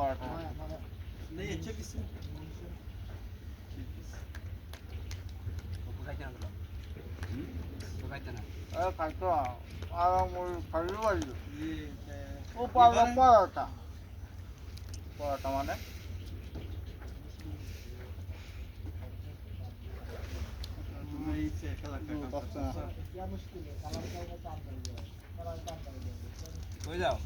vardı. Ne yetecek isim? Eh, kanka, adam o kayı var ya. O parla parata. Parata mana? Yanlış değil. Kalan kalan kandırıyor. Kalan kandırıyor. Koy da.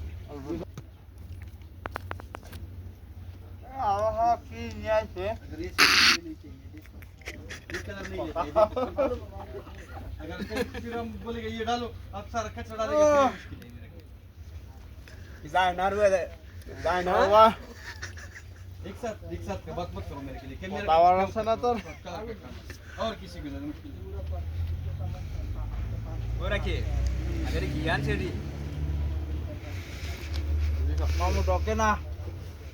না রে যায় না বাবা एक साथ एक साथ का बक बक करो मेरे के लिए कि मेरे पावर আছে না তোর? कलर का काम। और किसी को ज्यादा मुश्किल नहीं ওরা কি আগে কি আনছে রে মামু ডকে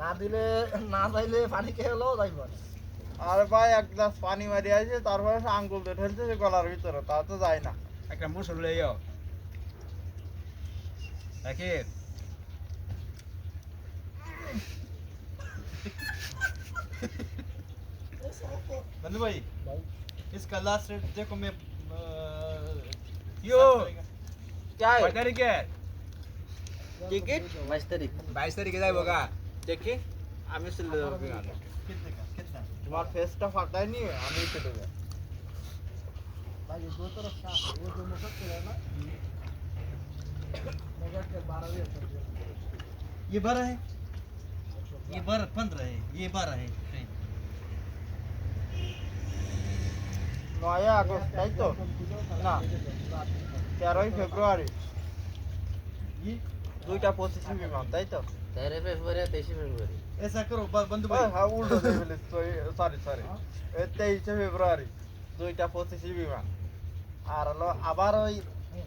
না দিলে না চাইলে পানি খেয়ে হলেও যাইব আর ভাই এক গ্লাস পানি মারি আছে তারপরে সে আঙ্গুল দিয়ে ঠেলতেছে গলার ভিতরে তা তো যায় না একটা মুসল লইও দেখি बंधु भाई इसका लास्ट रेट देखो मैं यो। क्या কয় है তারিখে টিকিট বাইশ তারিখ বাইশ তারিখে যাইব গা দেখি আমি চলে যাবো বিমানে। कितने का कितना তোমার ফেসটা ফাঁকাই নি আমি চলে যাবো भाई ये दो तरफ साफ है वो जो मुसक है ना मगर के बारह भी ये बारह है ये बारह पंद्रह है ये बारह है ट्रेन নয় আগস্ট তাই তো না তেরোই ফেব্রুয়ারি ये দুইটা পঁচিশে বিমান তাই তো तेरह फरवरी तेईस फरवरी ऐसा करो ब- बंधु ওই, भाई হ্যাঁ উল্টো সরি সরি তেইশে ফেব্রুয়ারি দুইটা পঁচিশে বিমান আর হলো আবার ওই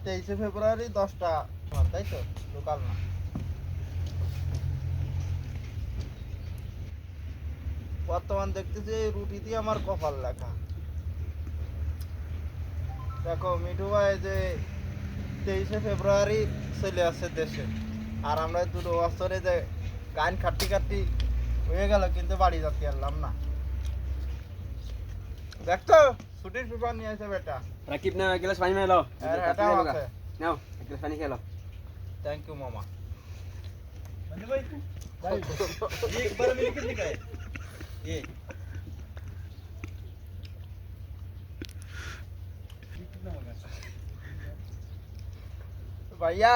তেইশে ফেব্রুয়ারি দশটা বিমান তাই তো লোকাল না বর্তমান দেখতেছি এই রুটিতে আমার কপাল লেখা দেখো মিঠু ভাই যে তেইশে ফেব্রুয়ারি চলে আসছে দেশে আর আমরা দুটো বছরে যে গান খাটি খাটি হয়ে গেল কিন্তু বাড়ি যেতে পারলাম না দেখতো ছুটির পেপার নিয়ে আসে বেটা রাকিব না এক গ্লাস পানি মেলো আর এটাও আছে নাও এক গ্লাস পানি খেলো থ্যাংক ইউ মামা बंधु भाई ये एक बारह मिली कितने का है ये ये